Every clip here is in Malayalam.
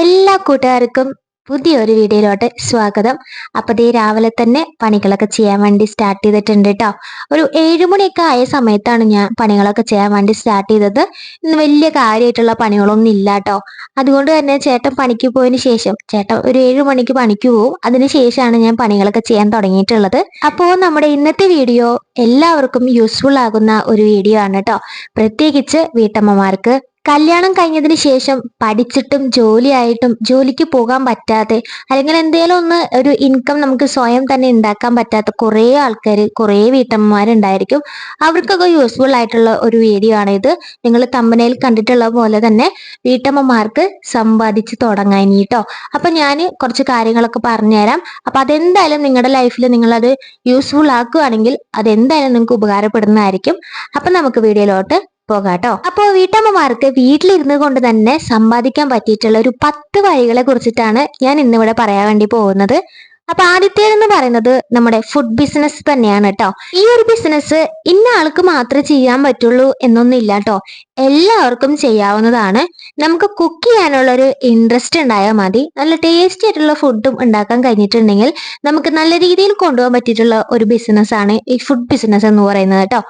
എല്ലാ കൂട്ടുകാർക്കും പുതിയൊരു വീഡിയോയിലോട്ട് സ്വാഗതം. അപ്പൊ ദേ രാവിലെ തന്നെ പണികളൊക്കെ ചെയ്യാൻ വേണ്ടി സ്റ്റാർട്ട് ചെയ്തിട്ടുണ്ട് കേട്ടോ ഒരു ഏഴുമണിയൊക്കെ ആയ സമയത്താണ് ഞാൻ പണികളൊക്കെ ചെയ്യാൻ വേണ്ടി സ്റ്റാർട്ട് ചെയ്തത്. ഇന്ന് വലിയ കാര്യമായിട്ടുള്ള പണികളൊന്നും ഇല്ല കേട്ടോ അതുകൊണ്ട് തന്നെ ചേട്ടൻ പണിക്ക് പോയതിന് ശേഷം ചേട്ടൻ ഒരു ഏഴു മണിക്ക് പണിക്ക് പോവും. അതിനുശേഷമാണ് ഞാൻ പണികളൊക്കെ ചെയ്യാൻ തുടങ്ങിയിട്ടുള്ളത്. അപ്പോൾ നമ്മുടെ ഇന്നത്തെ വീഡിയോ എല്ലാവർക്കും യൂസ്ഫുൾ ആകുന്ന ഒരു വീഡിയോ ആണ് കേട്ടോ പ്രത്യേകിച്ച് വീട്ടമ്മമാർക്ക് കല്യാണം കഴിഞ്ഞതിന് ശേഷം പഠിച്ചിട്ടും ജോലിയായിട്ടും ജോലിക്ക് പോകാൻ പറ്റാതെ അല്ലെങ്കിൽ എന്തെങ്കിലും ഒന്ന് ഒരു ഇൻകം നമുക്ക് സ്വയം തന്നെ ഉണ്ടാക്കാൻ പറ്റാത്ത കുറേ ആൾക്കാർ കുറേ വീട്ടമ്മമാരുണ്ടായിരിക്കും. അവർക്കൊക്കെ യൂസ്ഫുൾ ആയിട്ടുള്ള ഒരു വീഡിയോ ആണ് ഇത്. നിങ്ങൾ തമ്പനയിൽ കണ്ടിട്ടുള്ള പോലെ തന്നെ വീട്ടമ്മമാർക്ക് സമ്പാദിച്ച് തുടങ്ങാൻ കേട്ടോ അപ്പൊ ഞാൻ കുറച്ച് കാര്യങ്ങളൊക്കെ പറഞ്ഞുതരാം. അപ്പൊ അതെന്തായാലും നിങ്ങളുടെ ലൈഫിൽ നിങ്ങളത് യൂസ്ഫുൾ ആക്കുകയാണെങ്കിൽ അതെന്തായാലും നിങ്ങൾക്ക് ഉപകാരപ്പെടുന്നതായിരിക്കും. അപ്പൊ നമുക്ക് വീഡിയോയിലോട്ട് പോകാട്ടോ. അപ്പോൾ വീട്ടമ്മമാർക്ക് വീട്ടിലിരുന്ന് കൊണ്ട് തന്നെ സമ്പാദിക്കാൻ പറ്റിയിട്ടുള്ള ഒരു പത്ത് വഴികളെ കുറിച്ചിട്ടാണ് ഞാൻ ഇന്നിവിടെ പറയാൻ വേണ്ടി പോകുന്നത്. അപ്പൊ ആദ്യത്തേതെന്ന് പറയുന്നത് നമ്മുടെ ഫുഡ് ബിസിനസ് തന്നെയാണ് കേട്ടോ ഈ ഒരു ബിസിനസ് ഇന്ന ആൾക്ക് മാത്രമേ ചെയ്യാൻ പറ്റുള്ളൂ എന്നൊന്നുമില്ല കേട്ടോ എല്ലാവർക്കും ചെയ്യാവുന്നതാണ്. നമുക്ക് കുക്ക് ചെയ്യാനുള്ള ഒരു ഇൻട്രസ്റ്റ് ഉണ്ടായാൽ മതി. നല്ല ടേസ്റ്റി ആയിട്ടുള്ള ഫുഡും ഉണ്ടാക്കാൻ കഴിഞ്ഞിട്ടുണ്ടെങ്കിൽ നമുക്ക് നല്ല രീതിയിൽ കൊണ്ടുപോകാൻ പറ്റിയിട്ടുള്ള ഒരു ബിസിനസ്സാണ് ഈ ഫുഡ് ബിസിനസ് എന്ന് പറയുന്നത് കേട്ടോ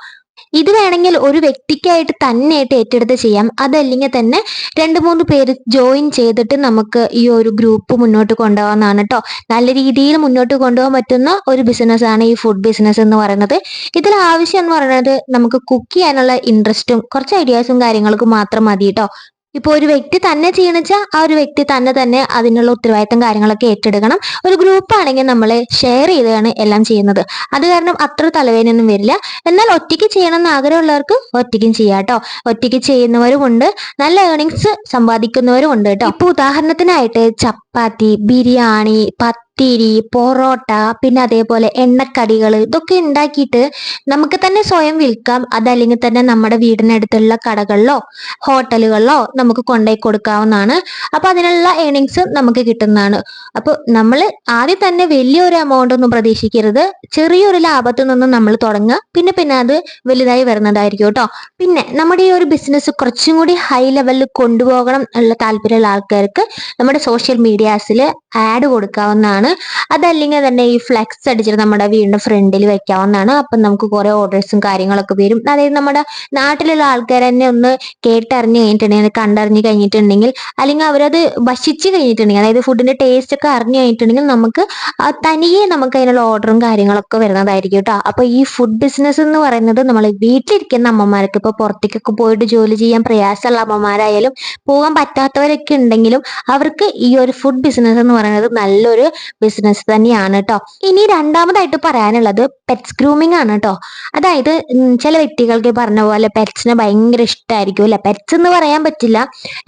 ഇത് വേണമെങ്കിൽ ഒരു വ്യക്തിക്കായിട്ട് തന്നെയായിട്ട് ഏറ്റെടുത്ത് ചെയ്യാം. അതല്ലെങ്കിൽ തന്നെ രണ്ട് മൂന്ന് പേര് ജോയിൻ ചെയ്തിട്ട് നമുക്ക് ഈ ഒരു ഗ്രൂപ്പ് മുന്നോട്ട് കൊണ്ടുപോകാവുന്നതാണ് കേട്ടോ നല്ല രീതിയിൽ മുന്നോട്ട് കൊണ്ടുപോകാൻ പറ്റുന്ന ഒരു ബിസിനസ് ആണ് ഈ ഫുഡ് ബിസിനസ് എന്ന് പറയുന്നത്. ഇതിൽ ആവശ്യം എന്ന് പറയുന്നത് നമുക്ക് കുക്ക് ചെയ്യാനുള്ള ഇൻട്രസ്റ്റും കുറച്ച് ഐഡിയാസും കാര്യങ്ങൾക്കും മാത്രം മതി കേട്ടോ ഇപ്പോൾ ഒരു വ്യക്തി തന്നെ ചെയ്യണച്ചാൽ ആ ഒരു വ്യക്തി തന്നെ തന്നെ അതിനുള്ള ഉത്തരവാദിത്തം കാര്യങ്ങളൊക്കെ ഏറ്റെടുക്കണം. ഒരു ഗ്രൂപ്പ് ആണെങ്കിൽ നമ്മൾ ഷെയർ ചെയ്താണ് എല്ലാം ചെയ്യുന്നത്. അത് കാരണം അത്ര തലവേദനയൊന്നും വരില്ല. എന്നാൽ ഒറ്റയ്ക്ക് ചെയ്യണം എന്ന് ആഗ്രഹമുള്ളവർക്ക് ഒറ്റയ്ക്കും ചെയ്യാം കേട്ടോ ഒറ്റയ്ക്ക് ചെയ്യുന്നവരും ഉണ്ട്. നല്ല ഏണിങ്സ് സമ്പാദിക്കുന്നവരും ഉണ്ട് കേട്ടോ ഇപ്പൊ ഉദാഹരണത്തിനായിട്ട് ചപ്പാത്തി ബിരിയാണി പത്ത് പത്തിരി പൊറോട്ട പിന്നെ അതേപോലെ എണ്ണക്കടികൾ ഇതൊക്കെ ഉണ്ടാക്കിയിട്ട് നമുക്ക് തന്നെ സ്വയം വിൽക്കാം. അതല്ലെങ്കിൽ തന്നെ നമ്മുടെ വീടിനടുത്തുള്ള കടകളിലോ ഹോട്ടലുകളിലോ നമുക്ക് കൊണ്ടുപോയി കൊടുക്കാവുന്നതാണ്. അപ്പൊ അതിനുള്ള ഏണിങ്സ് നമുക്ക് കിട്ടുന്നതാണ്. അപ്പൊ നമ്മൾ ആദ്യം തന്നെ വലിയൊരു എമൗണ്ട് ഒന്നും പ്രതീക്ഷിക്കരുത്. ചെറിയൊരു ലാഭത്തിൽ നിന്നും നമ്മൾ തുടങ്ങുക. പിന്നെ പിന്നെ അത് വലുതായി വരുന്നതായിരിക്കും കേട്ടോ. പിന്നെ നമ്മുടെ ഈ ഒരു ബിസിനസ് കുറച്ചും കൂടി ഹൈ ലെവലിൽ കൊണ്ടുപോകണം എന്നുള്ള താല്പര്യമുള്ള ആൾക്കാർക്ക് നമ്മുടെ സോഷ്യൽ മീഡിയാസിൽ ആഡ് കൊടുക്കാവുന്നതാണ്. അതല്ലെങ്കിൽ തന്നെ ഈ ഫ്ലെക്സ് അടിച്ചിട്ട് നമ്മുടെ വീടിന്റെ ഫ്രണ്ടിൽ വെക്കാവുന്നതാണ്. അപ്പം നമുക്ക് കുറെ ഓർഡേഴ്സും കാര്യങ്ങളൊക്കെ വരും. അതായത് നമ്മുടെ നാട്ടിലുള്ള ആൾക്കാർ തന്നെ ഒന്ന് കേട്ടറിഞ്ഞ് കഴിഞ്ഞിട്ടുണ്ടെങ്കിൽ കണ്ടറിഞ്ഞ് കഴിഞ്ഞിട്ടുണ്ടെങ്കിൽ അല്ലെങ്കിൽ അവരത് ഭക്ഷിച്ച് കഴിഞ്ഞിട്ടുണ്ടെങ്കിൽ അതായത് ഫുഡിന്റെ ടേസ്റ്റ് ഒക്കെ അറിഞ്ഞു കഴിഞ്ഞിട്ടുണ്ടെങ്കിൽ നമുക്ക് തനിയെ നമുക്ക് അതിനുള്ള ഓർഡറും കാര്യങ്ങളൊക്കെ വരുന്നതായിരിക്കും കേട്ടോ അപ്പൊ ഈ ഫുഡ് ബിസിനസ് എന്ന് പറയുന്നത് നമ്മൾ വീട്ടിലിരിക്കുന്ന അമ്മമാർക്ക് ഇപ്പൊ പുറത്തേക്കൊക്കെ പോയിട്ട് ജോലി ചെയ്യാൻ പ്രയാസമുള്ള അമ്മമാരായാലും പോകാൻ പറ്റാത്തവരൊക്കെ ഉണ്ടെങ്കിലും അവർക്ക് ഈ ഒരു ഫുഡ് ബിസിനസ് എന്ന് പറയുന്നത് നല്ലൊരു ബിസിനസ് തന്നെയാണ് കേട്ടോ ഇനി രണ്ടാമതായിട്ട് പറയാനുള്ളത് പെറ്റ്സ് ഗ്രൂമിംഗ് ആണ് കേട്ടോ അതായത് ചില വ്യക്തികൾക്ക് പറഞ്ഞ പോലെ പെറ്റ്സിനെ ഭയങ്കര ഇഷ്ടമായിരിക്കും അല്ലെ? പെറ്റ്സ് എന്ന് പറയാൻ പറ്റില്ല.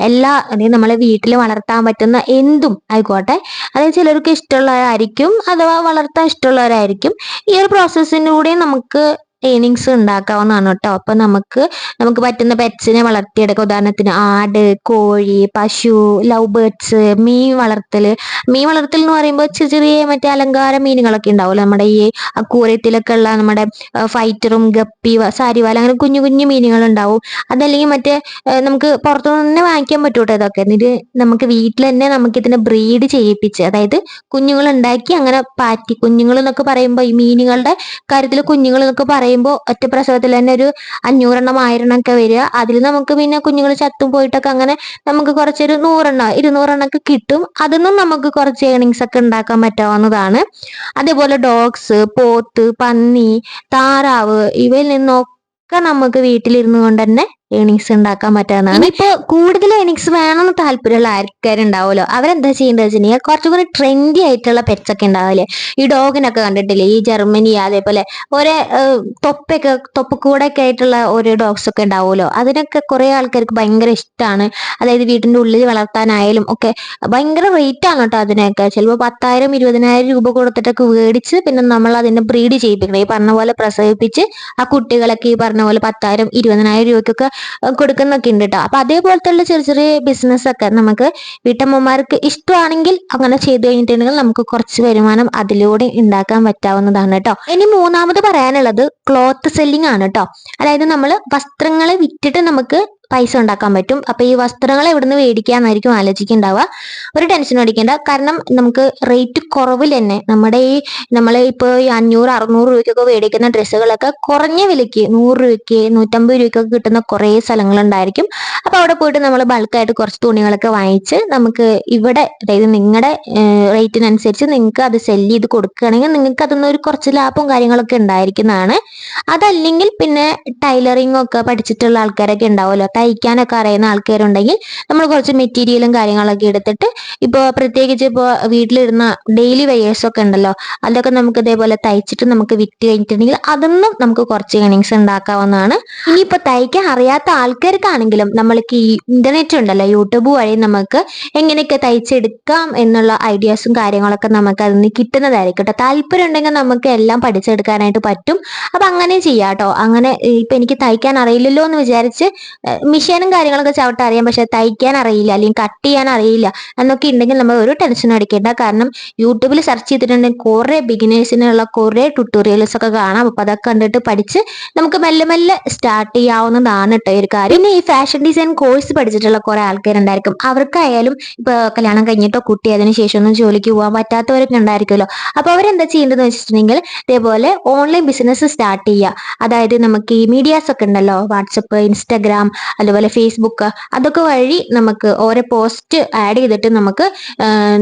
എല്ലാ അതായത് നമ്മളെ വീട്ടിൽ വളർത്താൻ പറ്റുന്ന എന്തും ആയിക്കോട്ടെ. അതായത് ചിലർക്ക് ഇഷ്ടമുള്ളവരായിരിക്കും അഥവാ വളർത്താൻ ഇഷ്ടമുള്ളവരായിരിക്കും. ഈ ഒരു പ്രോസസ്സിലൂടെ നമുക്ക് ഏണിങ്സ് ഉണ്ടാക്കാവുന്നതാണ് കേട്ടോ. അപ്പൊ നമുക്ക് നമുക്ക് പറ്റുന്ന പെറ്റ്സിനെ വളർത്തിയെടുക്കാം. ഉദാഹരണത്തിന് ആട് കോഴി പശു ലവ് ബേർഡ്സ് മീൻ വളർത്തൽ മീൻ വളർത്തൽ എന്ന് പറയുമ്പോൾ ചെറിയ ചെറിയ മറ്റേ അലങ്കാര മീനുകളൊക്കെ ഉണ്ടാവുമല്ലോ നമ്മുടെ ഈ അക്കൂരത്തിലൊക്കെ ഉള്ള നമ്മുടെ ഫൈറ്ററും ഗപ്പി സാരിവാല അങ്ങനെ കുഞ്ഞു കുഞ്ഞു മീനുകൾ ഉണ്ടാവും. അതല്ലെങ്കിൽ മറ്റേ നമുക്ക് പുറത്തുനിന്ന് തന്നെ വാങ്ങിക്കാൻ പറ്റൂട്ടോ ഇതൊക്കെ. ഇത് നമുക്ക് വീട്ടിൽ തന്നെ നമുക്ക് ഇതിനെ ബ്രീഡ് ചെയ്യിപ്പിച്ച് അതായത് കുഞ്ഞുങ്ങൾ ഉണ്ടാക്കി അങ്ങനെ പാറ്റി കുഞ്ഞുങ്ങൾ എന്നൊക്കെ പറയുമ്പോൾ ഈ മീനുകളുടെ കാര്യത്തിൽ കുഞ്ഞുങ്ങൾ എന്നൊക്കെ പറയുമ്പോൾ പറയുമ്പോൾ ഒറ്റ പ്രസവത്തിൽ തന്നെ ഒരു അഞ്ഞൂറെണ്ണം ആയിരം ഒക്കെ വരിക. അതിൽ നമുക്ക് പിന്നെ കുഞ്ഞുങ്ങൾ ചത്തും പോയിട്ടൊക്കെ അങ്ങനെ നമുക്ക് കുറച്ചൊരു നൂറെണ്ണം ഇരുന്നൂറെണ്ണം ഒക്കെ കിട്ടും അതിന്നും നമുക്ക് കുറച്ച് ഏണിങ്സ് ഒക്കെ ഉണ്ടാക്കാൻ പറ്റാവുന്നതാണ്. അതേപോലെ ഡോഗ്സ് പോത്ത് പന്നി താറാവ് ഇവയിൽ നിന്നൊക്കെ നമുക്ക് വീട്ടിലിരുന്നു കൊണ്ട് തന്നെ ഏണിങ്സ് ഉണ്ടാക്കാൻ പറ്റാന്നാണ്. ഇപ്പൊ കൂടുതൽ ഏണിങ്സ് വേണമെന്ന് താല്പര്യമുള്ള ആൾക്കാരുണ്ടാവുമല്ലോ. അവരെന്താ ചെയ്യേണ്ടത് വെച്ചിട്ടുണ്ടെങ്കിൽ കുറച്ചും കൂടി ട്രെൻഡി ആയിട്ടുള്ള പെറ്റ്സ് ഒക്കെ ഉണ്ടാവില്ലേ? ഈ ഡോഗിനൊക്കെ കണ്ടിട്ടില്ലേ? ഈ ജർമ്മനി അതേപോലെ ഒരേ തൊപ്പൊക്കെ തൊപ്പക്കൂടൊക്കെ ആയിട്ടുള്ള ഓരോ ഡോഗ്സ് ഒക്കെ ഉണ്ടാവുമല്ലോ? അതിനൊക്കെ കുറെ ആൾക്കാർക്ക് ഭയങ്കര ഇഷ്ടമാണ് അതായത് വീട്ടിന്റെ ഉള്ളിൽ വളർത്താനായാലും ഒക്കെ ഭയങ്കര റേറ്റ് ആണ് കേട്ടോ അതിനൊക്കെ. ചിലപ്പോൾ പത്തായിരം ഇരുപതിനായിരം രൂപ കൊടുത്തിട്ടൊക്കെ മേടിച്ച് പിന്നെ നമ്മൾ അതിനെ ബ്രീഡ് ചെയ്യിപ്പിക്കണം. ഈ പറഞ്ഞ പോലെ പ്രസവിപ്പിച്ച് ആ കുട്ടികളൊക്കെ ഈ പറഞ്ഞ പോലെ പത്തായിരം ഇരുപതിനായിരം രൂപയ്ക്കൊക്കെ കൊടുക്കുന്നൊക്കെ ഉണ്ട് കേട്ടോ അപ്പൊ അതേപോലത്തെ ചെറിയ ചെറിയ ബിസിനസ് ഒക്കെ നമുക്ക് വീട്ടമ്മമാർക്ക് ഇഷ്ടമാണെങ്കിൽ അങ്ങനെ ചെയ്തു കഴിഞ്ഞിട്ടുണ്ടെങ്കിൽ നമുക്ക് കുറച്ച് വരുമാനം അതിലൂടെ ഉണ്ടാക്കാൻ പറ്റാവുന്നതാണ് കേട്ടോ ഇനി മൂന്നാമത് പറയാനുള്ളത് ക്ലോത്ത് സെല്ലിംഗ് ആണ് കേട്ടോ അതായത് നമ്മൾ വസ്ത്രങ്ങളെ വിറ്റിട്ട് നമുക്ക് പൈസ ഉണ്ടാക്കാൻ പറ്റും. അപ്പൊ ഈ വസ്ത്രങ്ങൾ എവിടുന്ന് മേടിക്കാന്നായിരിക്കും ആലോചിക്കുന്നുണ്ടാവുക ഒരു ടെൻഷൻ അടിക്കേണ്ട. കാരണം നമുക്ക് റേറ്റ് കുറവിൽ തന്നെ നമ്മുടെ ഈ നമ്മൾ ഇപ്പോൾ ഈ അഞ്ഞൂറ് അറുന്നൂറ് രൂപയ്ക്കൊക്കെ മേടിക്കുന്ന ഡ്രസ്സുകളൊക്കെ കുറഞ്ഞ വിലയ്ക്ക് നൂറ് രൂപയ്ക്ക് നൂറ്റമ്പത് രൂപയ്ക്കൊക്കെ കിട്ടുന്ന കുറേ സ്ഥലങ്ങളുണ്ടായിരിക്കും. അപ്പൊ അവിടെ പോയിട്ട് നമ്മൾ ബൾക്കായിട്ട് കുറച്ച് തുണികളൊക്കെ വാങ്ങിച്ച് നമുക്ക് ഇവിടെ അതായത് നിങ്ങളുടെ റേറ്റിനനുസരിച്ച് നിങ്ങൾക്ക് അത് സെൽ ചെയ്ത് കൊടുക്കുകയാണെങ്കിൽ നിങ്ങൾക്ക് അതൊന്നും ഒരു കുറച്ച് ലാഭവും കാര്യങ്ങളൊക്കെ ഉണ്ടായിരിക്കുന്നതാണ്. അതല്ലെങ്കിൽ പിന്നെ ടൈലറിംഗ് ഒക്കെ പഠിച്ചിട്ടുള്ള ആൾക്കാരൊക്കെ ഉണ്ടാവുമല്ലോ. തയ്ക്കാനൊക്കെ അറിയുന്ന ആൾക്കാരുണ്ടെങ്കിൽ നമ്മൾ കുറച്ച് മെറ്റീരിയലും കാര്യങ്ങളൊക്കെ എടുത്തിട്ട് ഇപ്പോൾ പ്രത്യേകിച്ച് ഇപ്പോൾ വീട്ടിലിരുന്ന ഡെയിലി വെയേഴ്സ് ഒക്കെ ഉണ്ടല്ലോ അതൊക്കെ നമുക്ക് ഇതേപോലെ തയ്ച്ചിട്ട് നമുക്ക് വിറ്റ് കഴിഞ്ഞിട്ടുണ്ടെങ്കിൽ അതൊന്നും നമുക്ക് കുറച്ച് ഏണിങ്സ് ഉണ്ടാക്കാവുന്നതാണ്. ഇനിയിപ്പോൾ തയ്ക്കാൻ അറിയാത്ത ആൾക്കാർക്കാണെങ്കിലും നമ്മൾക്ക് ഈ ഇന്റർനെറ്റ് ഉണ്ടല്ലോ യൂട്യൂബ് വഴി നമുക്ക് എങ്ങനെയൊക്കെ തയ്ച്ചെടുക്കാം എന്നുള്ള ഐഡിയാസും കാര്യങ്ങളൊക്കെ നമുക്ക് അതിൽ നിന്ന് കിട്ടുന്നതായിരിക്കും കേട്ടോ. താല്പര്യം ഉണ്ടെങ്കിൽ നമുക്ക് എല്ലാം പഠിച്ചെടുക്കാനായിട്ട് പറ്റും. അപ്പൊ അങ്ങനെ ചെയ്യാം കേട്ടോ. അങ്ങനെ ഇപ്പൊ എനിക്ക് തയ്ക്കാൻ അറിയില്ലല്ലോ എന്ന് വിചാരിച്ച് മിഷീനും കാര്യങ്ങളൊക്കെ ചവിട്ടാൻ അറിയാം പക്ഷെ തയ്ക്കാൻ അറിയില്ല അല്ലെങ്കിൽ കട്ട് ചെയ്യാൻ അറിയില്ല എന്നൊക്കെ ഉണ്ടെങ്കിൽ നമ്മൾ ഒരു ടെൻഷനും അടിക്കേണ്ട. കാരണം യൂട്യൂബിൽ സെർച്ച് ചെയ്തിട്ടുണ്ടെങ്കിൽ കുറെ ബിഗിനേഴ്സിനുള്ള കുറെ ട്യൂട്ടോറിയൽസ് ഒക്കെ കാണാം. അപ്പൊ അതൊക്കെ കണ്ടിട്ട് പഠിച്ച് നമുക്ക് മെല്ലെ മെല്ലെ സ്റ്റാർട്ട് ചെയ്യാവുന്നതാണ് കേട്ടോ ഒരു കാര്യം. പിന്നെ ഈ ഫാഷൻ ഡിസൈൻ കോഴ്സ് പഠിച്ചിട്ടുള്ള കുറെ ആൾക്കാരുണ്ടായിരിക്കും. അവർക്കായാലും ഇപ്പൊ കല്യാണം കഴിഞ്ഞിട്ടോ കുട്ടി ശേഷം ഒന്നും ജോലിക്ക് പോകാൻ പറ്റാത്തവരൊക്കെ ഉണ്ടായിരിക്കുമല്ലോ. അപ്പൊ അവരെന്താ ചെയ്യേണ്ടതെന്ന് വെച്ചിട്ടുണ്ടെങ്കിൽ ഇതേപോലെ ഓൺലൈൻ ബിസിനസ് സ്റ്റാർട്ട് ചെയ്യുക അതായത് നമുക്ക് ഈ മീഡിയാസ് ഒക്കെ ഉണ്ടല്ലോ. വാട്സപ്പ് ഇൻസ്റ്റാഗ്രാം അതുപോലെ ഫേസ്ബുക്ക് അതൊക്കെ വഴി നമുക്ക് ഓരോ പോസ്റ്റ് ആഡ് ചെയ്തിട്ട് നമുക്ക്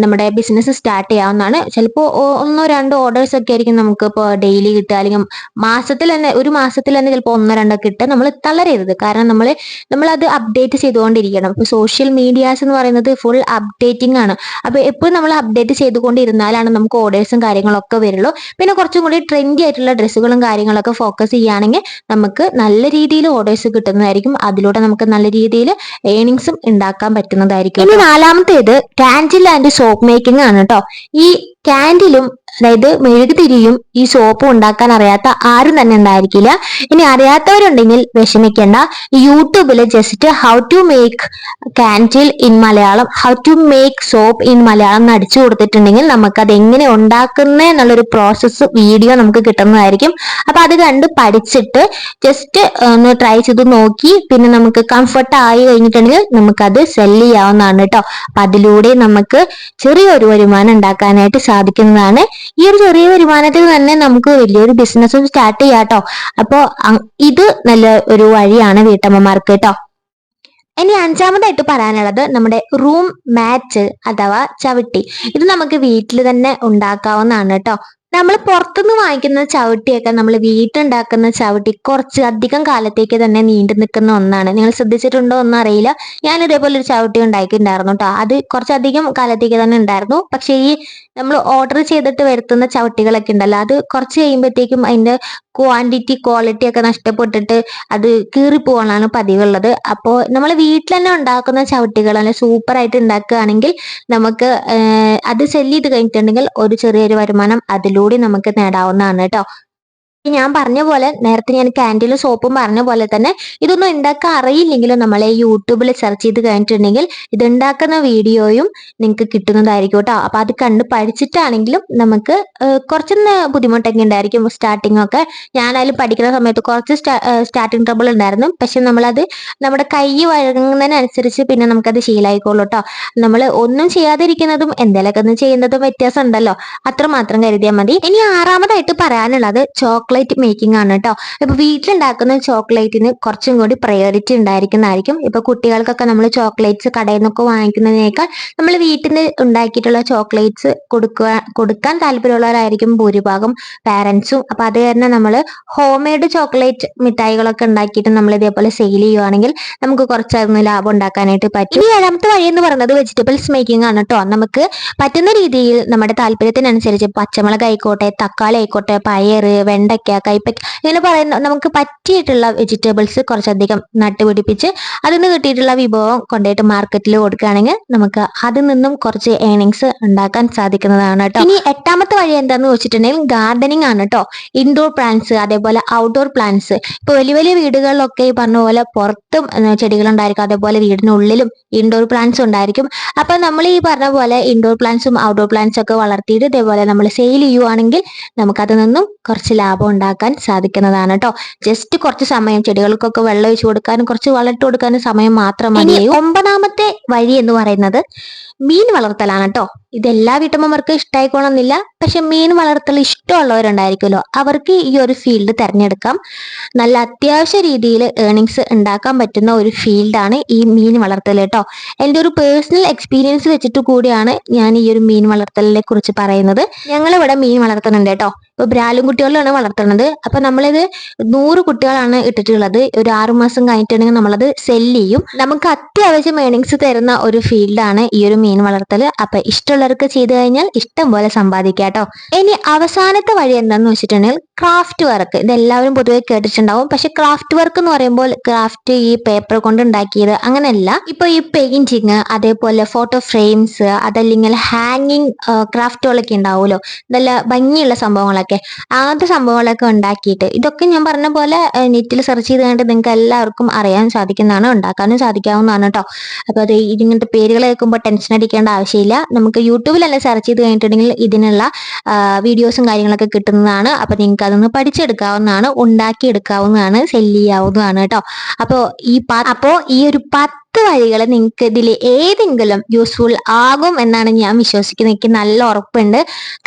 നമ്മുടെ ബിസിനസ് സ്റ്റാർട്ട് ചെയ്യാവുന്നതാണ്. ചിലപ്പോൾ ഒന്നോ രണ്ടോ ഓർഡേഴ്സ് ഒക്കെ ആയിരിക്കും നമുക്ക് ഇപ്പോൾ ഡെയിലി കിട്ടുക. അല്ലെങ്കിൽ മാസത്തിൽ തന്നെ ഒരു മാസത്തിൽ തന്നെ ചിലപ്പോൾ ഒന്നോ രണ്ടോ കിട്ടുക നമ്മൾ തളരരുത്. കാരണം നമ്മൾ നമ്മളത് അപ്ഡേറ്റ് ചെയ്തുകൊണ്ടിരിക്കണം. ഇപ്പോൾ സോഷ്യൽ മീഡിയാസ് എന്ന് പറയുന്നത് ഫുൾ അപ്ഡേറ്റിംഗ് ആണ്. അപ്പോൾ എപ്പോഴും നമ്മൾ അപ്ഡേറ്റ് ചെയ്തുകൊണ്ടിരുന്നാലാണ് നമുക്ക് ഓർഡേഴ്സും കാര്യങ്ങളൊക്കെ വരുള്ളൂ. പിന്നെ കുറച്ചും കൂടി ട്രെൻഡി ആയിട്ടുള്ള ഡ്രസ്സുകളും കാര്യങ്ങളൊക്കെ ഫോക്കസ് ചെയ്യുകയാണെങ്കിൽ നമുക്ക് നല്ല രീതിയിൽ ഓർഡേഴ്സ് കിട്ടുന്നതായിരിക്കും അതിലൂടെ നമുക്ക് നല്ല രീതിയിൽ ഏണിങ്സും ഉണ്ടാക്കാൻ പറ്റുന്നതായിരിക്കും ഇനി നാലാമത്തേത് കാൻഡിൽ ആൻഡ് സോപ്പ് മേക്കിംഗ് ആണ് കേട്ടോ. ഈ കാൻഡിലും അതായത് മെഴുകുതിരിയും ഈ സോപ്പും ഉണ്ടാക്കാൻ അറിയാത്ത ആരും തന്നെ ഉണ്ടായിരിക്കില്ല. ഇനി അറിയാത്തവരുണ്ടെങ്കിൽ വിഷമിക്കേണ്ട. യൂട്യൂബിൽ just how to make candle in Malayalam how to make soap in Malayalam എന്ന് അടിച്ചു കൊടുത്തിട്ടുണ്ടെങ്കിൽ നമുക്ക് അത് എങ്ങനെ ഉണ്ടാക്കുന്നത് എന്നുള്ളൊരു പ്രോസസ്സ് വീഡിയോ നമുക്ക് കിട്ടുന്നതായിരിക്കും. അപ്പൊ അത് കണ്ട് പഠിച്ചിട്ട് ജസ്റ്റ് ഒന്ന് ട്രൈ ചെയ്ത് നോക്കി പിന്നെ നമുക്ക് കംഫർട്ട് ആയി കഴിഞ്ഞിട്ടുണ്ടെങ്കിൽ നമുക്കത് സെൽ ചെയ്യാവുന്നതാണ് കേട്ടോ അപ്പൊ അതിലൂടെ നമുക്ക് ചെറിയൊരു വരുമാനം ഉണ്ടാക്കാനായിട്ട് സാധിക്കുന്നതാണ്. ഈ ഒരു ചെറിയ വരുമാനത്തിൽ തന്നെ നമുക്ക് വലിയൊരു ബിസിനസ് സ്റ്റാർട്ട് ചെയ്യാം കേട്ടോ അപ്പോ ഇത് നല്ല ഒരു വഴിയാണ് വീട്ടമ്മമാർക്ക് കേട്ടോ ഇനി അഞ്ചാമതായിട്ട് പറയാനുള്ളത് നമ്മുടെ റൂം മാറ്റ് അഥവാ ചവിട്ടി. ഇത് നമുക്ക് വീട്ടിൽ തന്നെ ഉണ്ടാക്കാവുന്നതാണ് കേട്ടോ നമ്മൾ പുറത്തുനിന്ന് വാങ്ങിക്കുന്ന ചവിട്ടിയൊക്കെ നമ്മൾ വീട്ടുണ്ടാക്കുന്ന ചവിട്ടി കുറച്ച് അധികം കാലത്തേക്ക് തന്നെ നീണ്ടു നിൽക്കുന്ന ഒന്നാണ്. നിങ്ങൾ ശ്രദ്ധിച്ചിട്ടുണ്ടോ ഒന്നും അറിയില്ല. ഞാൻ ഇതേപോലെ ഒരു ചവിട്ടി ഉണ്ടാക്കിയിട്ടുണ്ടായിരുന്നു കേട്ടോ. അത് കുറച്ചധികം കാലത്തേക്ക് തന്നെ ഉണ്ടായിരുന്നു. പക്ഷേ ഈ നമ്മൾ ഓർഡർ ചെയ്തിട്ട് വരുത്തുന്ന ചവിട്ടികളൊക്കെ ഉണ്ടല്ലോ. അത് കുറച്ച് കഴിയുമ്പോഴത്തേക്കും അതിന്റെ ക്വാണ്ടിറ്റി ക്വാളിറ്റി ഒക്കെ നഷ്ടപ്പെട്ടിട്ട് അത് കീറിപ്പോകാനാണ് പതിവുള്ളത്. അപ്പോൾ നമ്മൾ വീട്ടിൽ തന്നെ ഉണ്ടാക്കുന്ന ചവിട്ടികൾ അല്ലെങ്കിൽ സൂപ്പർ ആയിട്ട് ഉണ്ടാക്കുകയാണെങ്കിൽ നമുക്ക് അത് സെല്ല് ചെയ്ത് കഴിഞ്ഞിട്ടുണ്ടെങ്കിൽ ഒരു ചെറിയൊരു വരുമാനം അതിലൂടെ നമുക്ക് നേടാവുന്നതാണ് കേട്ടോ. ഞാൻ പറഞ്ഞ പോലെ നേരത്തെ ഞാൻ കാൻഡിലും സോപ്പും പറഞ്ഞ പോലെ തന്നെ ഇതൊന്നും ഉണ്ടാക്കാൻ അറിയില്ലെങ്കിലും നമ്മളെ യൂട്യൂബിൽ സെർച്ച് ചെയ്ത് കഴിഞ്ഞിട്ടുണ്ടെങ്കിൽ ഇത് ഉണ്ടാക്കുന്ന വീഡിയോയും നിങ്ങൾക്ക് കിട്ടുന്നതായിരിക്കും കേട്ടോ. അപ്പൊ അത് കണ്ട് പഠിച്ചിട്ടാണെങ്കിലും നമുക്ക് കുറച്ചൊന്ന് ബുദ്ധിമുട്ടൊക്കെ ഉണ്ടായിരിക്കും സ്റ്റാർട്ടിംഗ് ഒക്കെ. ഞാനായാലും പഠിക്കുന്ന സമയത്ത് കുറച്ച് സ്റ്റാർട്ടിംഗ് ട്രബിൾ ഉണ്ടായിരുന്നു. പക്ഷെ നമ്മളത് നമ്മുടെ കൈ വഴങ്ങുന്നതിനനുസരിച്ച് പിന്നെ നമുക്കത് ശീലമായിക്കോളൂ കേട്ടോ. നമ്മൾ ഒന്നും ചെയ്യാതിരിക്കുന്നതും എന്തെങ്കിലുമൊക്കെ ഒന്ന് ചെയ്യുന്നതും വ്യത്യാസം ഉണ്ടല്ലോ അത്രമാത്രം കരുതിയാൽ മതി. ഇനി ആറാമതായിട്ട് പറയാനുള്ളത് ചോക്ലേറ്റ് ചോക്ലേറ്റ് മേക്കിംഗ് ആണ് കേട്ടോ ഇപ്പൊ വീട്ടിലുണ്ടാക്കുന്ന ചോക്ലേറ്റിന് കുറച്ചും കൂടി പ്രയോറിറ്റി ഉണ്ടായിരിക്കുന്നതായിരിക്കും. ഇപ്പൊ കുട്ടികൾക്കൊക്കെ നമ്മൾ ചോക്ലേറ്റ്സ് കടയിൽ നിന്നൊക്കെ വാങ്ങിക്കുന്നതിനേക്കാൾ നമ്മൾ വീട്ടിൽ നിന്ന് ഉണ്ടാക്കിയിട്ടുള്ള ചോക്ലേറ്റ്സ് കൊടുക്കുക കൊടുക്കാൻ താല്പര്യമുള്ളവരായിരിക്കും ഭൂരിഭാഗം പാരന്റ്സും അപ്പൊ അത് കാരണം നമ്മൾ ഹോം മെയ്ഡ് ചോക്ലേറ്റ് മിഠായികളൊക്കെ ഉണ്ടാക്കിയിട്ട് നമ്മൾ ഇതേപോലെ സെയിൽ ചെയ്യുവാണെങ്കിൽ നമുക്ക് കുറച്ചൊന്ന് ലാഭം ഉണ്ടാക്കാനായിട്ട് പറ്റും. ഈ ഏഴാമത്തെ വഴി എന്ന് പറയുന്നത് വെജിറ്റബിൾസ് മേക്കിംഗ് ആണ് കേട്ടോ നമുക്ക് പറ്റുന്ന രീതിയിൽ നമ്മുടെ താല്പര്യത്തിനനുസരിച്ച് പച്ചമുളക് ആയിക്കോട്ടെ തക്കാളി ആയിക്കോട്ടെ പയറ് വെണ്ട കൈപ്പയ്ക്ക ഇങ്ങനെ പറയുന്ന നമുക്ക് പറ്റിയിട്ടുള്ള വെജിറ്റബിൾസ് കുറച്ചധികം നട്ടുപിടിപ്പിച്ച് അതിൽ നിന്ന് കിട്ടിയിട്ടുള്ള വിഭവം കൊണ്ടുപോയിട്ട് മാർക്കറ്റിൽ കൊടുക്കുകയാണെങ്കിൽ നമുക്ക് അതിൽ നിന്നും കുറച്ച് ഏണിങ്സ് ഉണ്ടാക്കാൻ സാധിക്കുന്നതാണ് കേട്ടോ. ഇനി എട്ടാമത്തെ വഴി എന്താന്ന് വെച്ചിട്ടുണ്ടെങ്കിൽ ഗാർഡനിങ് ആണ് കേട്ടോ. ഇൻഡോർ പ്ലാന്റ്സ് അതേപോലെ ഔട്ട്ഡോർ പ്ലാന്റ്സ് ഇപ്പൊ വലിയ വലിയ വീടുകളിലൊക്കെ ഈ പറഞ്ഞ പോലെ പുറത്തും ചെടികൾ ഉണ്ടായിരിക്കും അതേപോലെ വീടിനുള്ളിലും ഇൻഡോർ പ്ലാന്റ്സ് ഉണ്ടായിരിക്കും. അപ്പൊ നമ്മൾ ഈ പറഞ്ഞ പോലെ ഇൻഡോർ പ്ലാന്റ്സും ഔട്ട്ഡോർ പ്ലാന്റ്സ് ഒക്കെ വളർത്തിയിട്ട് ഇതേപോലെ നമ്മൾ സെയിൽ ചെയ്യുവാണെങ്കിൽ നമുക്കതിൽ നിന്നും കുറച്ച് ലാഭം ഉണ്ടാക്കാൻ സാധിക്കുന്നതാണ് കേട്ടോ ജസ്റ്റ് കുറച്ച് സമയം ചെടികൾക്കൊക്കെ വെള്ളം ഒഴിച്ചു കൊടുക്കാനും കുറച്ച് വളർത്തി കൊടുക്കാനും സമയം മാത്രം മതി ഒമ്പതാമത്തെ വഴി എന്ന് പറയുന്നത് മീൻ വളർത്തലാണ് കേട്ടോ ഇത് എല്ലാ വീട്ടമ്മമാർക്കും ഇഷ്ടമായിക്കോണമെന്നില്ല പക്ഷെ മീൻ വളർത്തൽ ഇഷ്ടമുള്ളവരുണ്ടായിരിക്കുമല്ലോ. അവർക്ക് ഈ ഒരു ഫീൽഡ് തിരഞ്ഞെടുക്കാം. നല്ല അത്യാവശ്യ രീതിയിൽ ഏണിങ്സ് ഉണ്ടാക്കാൻ പറ്റുന്ന ഒരു ഫീൽഡാണ് ഈ മീൻ വളർത്തൽ കേട്ടോ. എന്റെ ഒരു പേഴ്സണൽ എക്സ്പീരിയൻസ് വെച്ചിട്ട് കൂടിയാണ് ഞാൻ ഈ ഒരു മീൻ വളർത്തലിനെ കുറിച്ച് പറയുന്നത്. ഞങ്ങളിവിടെ മീൻ വളർത്തുന്നുണ്ട് കേട്ടോ. ഇപ്പൊ ബ്രാലും കുട്ടികളിലാണ് വളർത്തുന്നത്. അപ്പൊ നമ്മളിത് നൂറ് കുട്ടികളാണ് ഇട്ടിട്ടുള്ളത്. ഒരു ആറു മാസം കഴിഞ്ഞിട്ടുണ്ടെങ്കിൽ നമ്മളത് സെല്ല് ചെയ്യും. നമുക്ക് അത്യാവശ്യം ഏണിങ്സ് തരുന്ന ഒരു ഫീൽഡാണ് ഈ ഒരു മീൻ വളർത്തൽ. അപ്പൊ ഇഷ്ടമുള്ളവർക്ക് ചെയ്തു കഴിഞ്ഞാൽ ഇഷ്ടം പോലെ സമ്പാദിക്കാം കേട്ടോ. ഇനി അവസാനത്തെ വഴി എന്താന്ന് വെച്ചിട്ടുണ്ടെങ്കിൽ ക്രാഫ്റ്റ് വർക്ക് ഇതെല്ലാവരും പൊതുവെ കേട്ടിട്ടുണ്ടാവും. പക്ഷെ ക്രാഫ്റ്റ് വർക്ക് എന്ന് പറയുമ്പോൾ ക്രാഫ്റ്റ് ഈ പേപ്പർ കൊണ്ട് ഉണ്ടാക്കിയത് അങ്ങനെയല്ല. ഇപ്പൊ ഈ പെയിന്റിങ് അതേപോലെ ഫോട്ടോ ഫ്രെയിംസ് അതല്ലെങ്കിൽ ഹാങ്ങിങ് ക്രാഫ്റ്റുകളൊക്കെ ഉണ്ടാവുമല്ലോ. നല്ല ഭംഗിയുള്ള സംഭവങ്ങളൊക്കെ. അങ്ങനത്തെ സംഭവങ്ങളൊക്കെ ഉണ്ടാക്കിയിട്ട് ഇതൊക്കെ ഞാൻ പറഞ്ഞ പോലെ നെറ്റിൽ സെർച്ച് ചെയ്ത് കണ്ടിട്ട് നിങ്ങൾക്ക് എല്ലാവർക്കും അറിയാൻ സാധിക്കുന്നതാണ് ഉണ്ടാക്കാനും സാധിക്കാവുന്നതാണ് കേട്ടോ. അപ്പൊ അത് ഇങ്ങനത്തെ പേരുകൾ കേൾക്കുമ്പോൾ ടെൻഷൻ അടിക്കേണ്ട ആവശ്യമില്ല. നമുക്ക് യൂട്യൂബിലെല്ലാം സെർച്ച് ചെയ്ത് കഴിഞ്ഞിട്ടുണ്ടെങ്കിൽ ഇതിനുള്ള വീഡിയോസും കാര്യങ്ങളൊക്കെ കിട്ടുന്നതാണ്. അപ്പൊ നിങ്ങൾക്ക് അതൊന്ന് പഠിച്ചെടുക്കാവുന്നതാണ് ഉണ്ടാക്കിയെടുക്കാവുന്നതാണ് സെല്ല് ചെയ്യാവുന്നതാണ് കേട്ടോ. അപ്പോൾ ഈ അപ്പോൾ ഈ ഒരു പത്ത് പത്ത് വഴികൾ നിങ്ങൾക്ക് ഇതിൽ ഏതെങ്കിലും യൂസ്ഫുൾ ആകും എന്നാണ് ഞാൻ വിശ്വസിക്കുന്നത്. എനിക്ക് നല്ല ഉറപ്പുണ്ട്.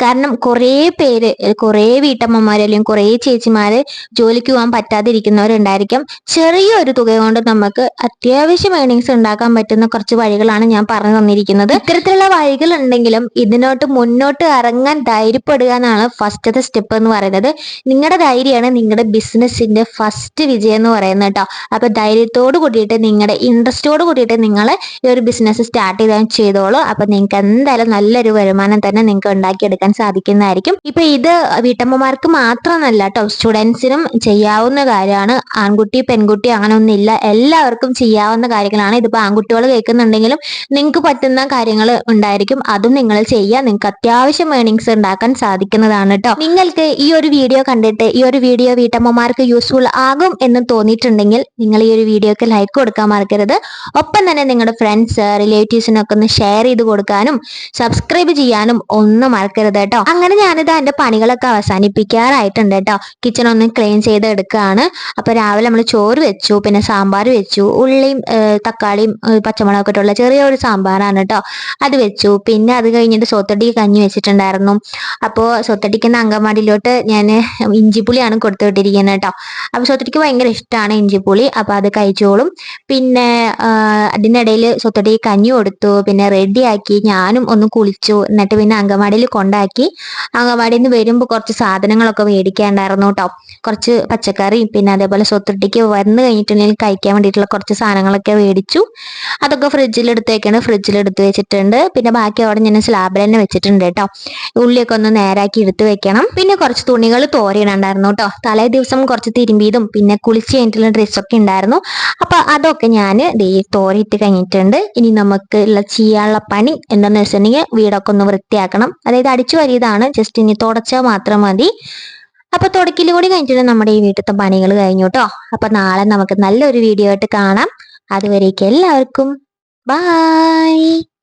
കാരണം കുറേ പേര് കുറേ വീട്ടമ്മമാർ അല്ലെങ്കിൽ കുറേ ചേച്ചിമാർ ജോലിക്ക് പോകാൻ പറ്റാതിരിക്കുന്നവരുണ്ടായിരിക്കും. ചെറിയൊരു തുക കൊണ്ട് നമുക്ക് അത്യാവശ്യം ഏണിങ്സ് ഉണ്ടാക്കാൻ പറ്റുന്ന കുറച്ച് വഴികളാണ് ഞാൻ പറഞ്ഞു തന്നിരിക്കുന്നത്. ഇത്തരത്തിലുള്ള വഴികൾ ഉണ്ടെങ്കിലും ഇതിനോട്ട് മുന്നോട്ട് ഇറങ്ങാൻ ധൈര്യപ്പെടുക എന്നാണ് ഫസ്റ്റത്തെ സ്റ്റെപ്പ് എന്ന് പറയുന്നത്. നിങ്ങളുടെ ധൈര്യമാണ് നിങ്ങളുടെ ബിസിനസ്സിന്റെ ഫസ്റ്റ് വിജയം എന്ന് പറയുന്നത് കേട്ടോ. അപ്പൊ ധൈര്യത്തോട് കൂടിയിട്ട് നിങ്ങളുടെ ഇൻട്രസ്റ്റ് ഇൻട്രസ്റ്റോട് കൂടിയിട്ട് നിങ്ങൾ ഈ ഒരു ബിസിനസ് സ്റ്റാർട്ട് ചെയ്താൽ ചെയ്തോളൂ. അപ്പം നിങ്ങൾക്ക് എന്തായാലും നല്ലൊരു വരുമാനം തന്നെ നിങ്ങൾക്ക് ഉണ്ടാക്കിയെടുക്കാൻ സാധിക്കുന്നതായിരിക്കും. ഇപ്പൊ ഇത് വീട്ടമ്മമാർക്ക് മാത്രമല്ല കേട്ടോ സ്റ്റുഡൻസിനും ചെയ്യാവുന്ന കാര്യമാണ്. ആൺകുട്ടി പെൺകുട്ടി അങ്ങനെ ഒന്നുമില്ല എല്ലാവർക്കും ചെയ്യാവുന്ന കാര്യങ്ങളാണ്. ഇതിപ്പോൾ ആൺകുട്ടികൾ കേൾക്കുന്നുണ്ടെങ്കിലും നിങ്ങൾക്ക് പറ്റുന്ന കാര്യങ്ങൾ ഉണ്ടായിരിക്കും. അതും നിങ്ങൾ ചെയ്യുക. നിങ്ങൾക്ക് അത്യാവശ്യം ഏണിങ്സ് ഉണ്ടാക്കാൻ സാധിക്കുന്നതാണ് കേട്ടോ നിങ്ങൾക്ക് ഈ ഒരു വീഡിയോ കണ്ടിട്ട് ഈ ഒരു വീഡിയോ വീട്ടമ്മമാർക്ക് യൂസ്ഫുൾ ആകും എന്ന് തോന്നിയിട്ടുണ്ടെങ്കിൽ നിങ്ങൾ ഈ ഒരു വീഡിയോക്ക് ലൈക്ക് കൊടുക്കാൻ മറക്കരുത്. ഒപ്പം തന്നെ നിങ്ങളുടെ ഫ്രണ്ട്സ് റിലേറ്റീവ്സിനൊക്കെ ഒന്ന് ഷെയർ ചെയ്ത് കൊടുക്കാനും സബ്സ്ക്രൈബ് ചെയ്യാനും ഒന്നും മറക്കരുത് കേട്ടോ. അങ്ങനെ ഞാനിത് എന്റെ പണികളൊക്കെ അവസാനിപ്പിക്കാറായിട്ടുണ്ട് കേട്ടോ. കിച്ചൺ ഒന്ന് ക്ലീൻ ചെയ്ത് എടുക്കുകയാണ് അപ്പോൾ രാവിലെ നമ്മൾ ചോറ് വെച്ചു പിന്നെ സാമ്പാർ വെച്ചു ഉള്ളിയും തക്കാളിയും പച്ചമുളകൊക്കെ ഇട്ടുള്ള ചെറിയൊരു സാമ്പാറാണ് കേട്ടോ. അത് വെച്ചു. പിന്നെ അത് കഴിഞ്ഞിട്ട് സോത്തടി കഞ്ഞി വെച്ചിട്ടുണ്ടായിരുന്നു. അപ്പോൾ സൊത്തടിക്കുന്ന അങ്കമാടിയിലോട്ട് ഞാൻ ഇഞ്ചിപ്പുളിയാണ് കൊടുത്തു വിട്ടിരിക്കുന്നത് കേട്ടോ. അപ്പോൾ സൊത്തടിക്ക് ഭയങ്കര ഇഷ്ടമാണ് ഇഞ്ചിപ്പുളി. അപ്പോൾ അത് കഴിച്ചോളും. പിന്നെ അതിനിടയിൽ സ്വത്തടി കഞ്ഞി കൊടുത്തു പിന്നെ റെഡിയാക്കി ഞാനും ഒന്ന് കുളിച്ചു. എന്നിട്ട് പിന്നെ അങ്കമാടിയിൽ കൊണ്ടാക്കി. അങ്കമാടിയിൽ നിന്ന് വരുമ്പോൾ കുറച്ച് സാധനങ്ങളൊക്കെ മേടിക്കാണ്ടായിരുന്നു കേട്ടോ കുറച്ച് പച്ചക്കറിയും പിന്നെ അതേപോലെ സ്വത്തൊട്ടിക്ക് വന്നു കഴിഞ്ഞിട്ടുണ്ടെങ്കിൽ കഴിക്കാൻ വേണ്ടിയിട്ടുള്ള കുറച്ച് സാധനങ്ങളൊക്കെ മേടിച്ചു. അതൊക്കെ ഫ്രിഡ്ജിൽ എടുത്ത് വെക്കണം ഫ്രിഡ്ജിൽ എടുത്ത് വെച്ചിട്ടുണ്ട്. പിന്നെ ബാക്കി അവിടെ ഞാൻ സ്ലാബിൽ തന്നെ വെച്ചിട്ടുണ്ട് കേട്ടോ ഉള്ളിയൊക്കെ ഒന്ന് നേരാക്കി എടുത്ത് വെക്കണം. പിന്നെ കുറച്ച് തുണികൾ തോരയിടണ്ടായിരുന്നു കേട്ടോ തലേ ദിവസം കുറച്ച് തിരുമ്പിയതും പിന്നെ കുളിച്ച് കഴിഞ്ഞിട്ടുള്ള ഡ്രസ്സൊക്കെ ഉണ്ടായിരുന്നു. അപ്പൊ അതൊക്കെ ഞാൻ ദേ തോരയിട്ട് കഴിഞ്ഞിട്ടുണ്ട്. ഇനി നമുക്ക് ഉള്ള ചെയ്യാനുള്ള പണി എന്താണെന്ന് വെച്ചിട്ടുണ്ടെങ്കിൽ വീടൊക്കെ ഒന്ന് വൃത്തിയാക്കണം. അതായത് അടിച്ചു വരിയതാണ്. ജസ്റ്റ് ഇനി തുടച്ചാൽ മാത്രം മതി. അപ്പൊ തുടക്കിൽ കൂടി കഴിഞ്ഞിട്ട് നമ്മുടെ ഈ വീട്ടിലത്തെ പണികൾ കഴിഞ്ഞു കേട്ടോ അപ്പൊ നാളെ നമുക്ക് നല്ലൊരു വീഡിയോ ആയിട്ട് കാണാം. അതുവരേക്കും എല്ലാവർക്കും. ബായ്